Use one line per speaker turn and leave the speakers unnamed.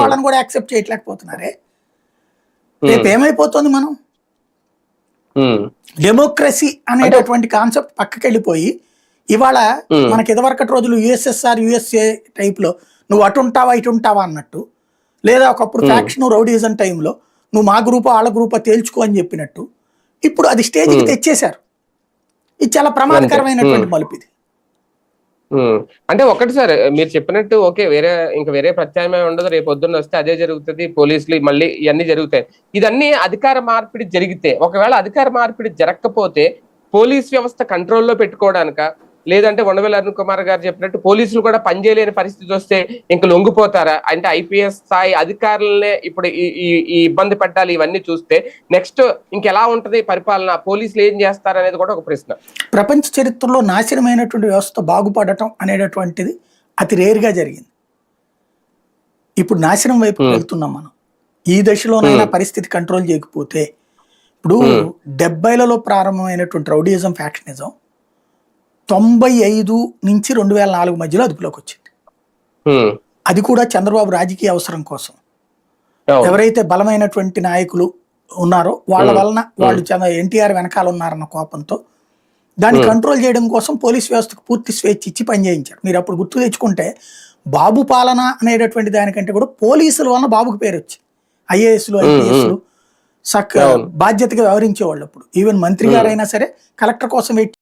వాళ్ళని కూడా యాక్సెప్ట్ చేయట్లేకపోతున్నారే. రేపు ఏమైపోతుంది మనం?
ఉమ్,
డెమోక్రసీ అనేటటువంటి కాన్సెప్ట్ పక్కకి వెళ్ళిపోయి ఇవాళ
Hmm.
మనకి ఇదివరకటి రోజులు యుఎస్ఎస్ఆర్ యుఎస్ఏ టైప్లో నువ్వు అటు ఉంటావా ఇటు ఉంటావా అన్నట్టు లేదా ఒకప్పుడు ఫ్యాక్షన్ రౌడీజం టైంలో నువ్వు మా గ్రూపా వాళ్ళ గ్రూపా తేల్చుకో అని చెప్పినట్టు ఇప్పుడు అది స్టేజ్కి తెచ్చేశారు. ఇది చాలా ప్రమాదకరమైనటువంటి మలుపు ఇది.
అంటే ఒకటి సార్ మీరు చెప్పినట్టు ఓకే వేరే ఇంకా వేరే ప్రత్యామ్నాయం ఉండదు రేపు పొద్దున్న వస్తే అదే జరుగుతుంది పోలీసులు మళ్ళీ ఇవన్నీ జరుగుతాయి. ఇదన్నీ అధికార మార్పిడి జరిగితే ఒకవేళ అధికార మార్పిడి జరగకపోతే పోలీస్ వ్యవస్థ కంట్రోల్లో పెట్టుకోవడానిక? లేదంటే ఉండవేల అరుణ్ కుమార్ గారు చెప్పినట్టు పోలీసులు కూడా పనిచేయలేని పరిస్థితి వస్తే ఇంకా లొంగిపోతారా? అంటే ఐపీఎస్ స్థాయి అధికారులనే ఇప్పుడు ఈ ఇబ్బంది పెట్టాలి ఇవన్నీ చూస్తే నెక్స్ట్ ఇంకెలా ఉంటది పరిపాలన? పోలీసులు ఏం చేస్తారు అనేది కూడా ఒక ప్రశ్న.
ప్రపంచ చరిత్రలో నాశనమైనటువంటి వ్యవస్థ బాగుపడటం అనేటటువంటిది అతి రేరుగా జరిగింది. ఇప్పుడు నాశనం వైపు వెళ్తున్నాం మనం. ఈ దశలోనైనా పరిస్థితి కంట్రోల్ చేయకపోతే ఇప్పుడు డెబ్బైలలో ప్రారంభమైనటువంటి రౌడీయిజం ఫ్యాక్షనిజం తొంభై ఐదు నుంచి రెండు వేల నాలుగు మధ్యలో అదుపులోకి వచ్చింది. అది కూడా చంద్రబాబు రాజకీయ అవసరం కోసం. ఎవరైతే బలమైనటువంటి నాయకులు ఉన్నారో వాళ్ళ వలన వాళ్ళు ఎన్టీఆర్ వెనకాల ఉన్నారన్న కోపంతో దాన్ని కంట్రోల్ చేయడం కోసం పోలీస్ వ్యవస్థకు పూర్తి స్వేచ్ఛ ఇచ్చి పనిచేయించారు. మీరు అప్పుడు గుర్తు తెచ్చుకుంటే బాబు పాలన అనేటటువంటి దానికంటే కూడా పోలీసుల వలన బాబుకి పేరు వచ్చింది. ఐఏఎస్లు ఐపీఎస్లు సక్ బాధ్యతగా వ్యవహరించేవాళ్ళు అప్పుడు. ఈవెన్ మంత్రి గారైనా సరే కలెక్టర్ కోసం వెయిట్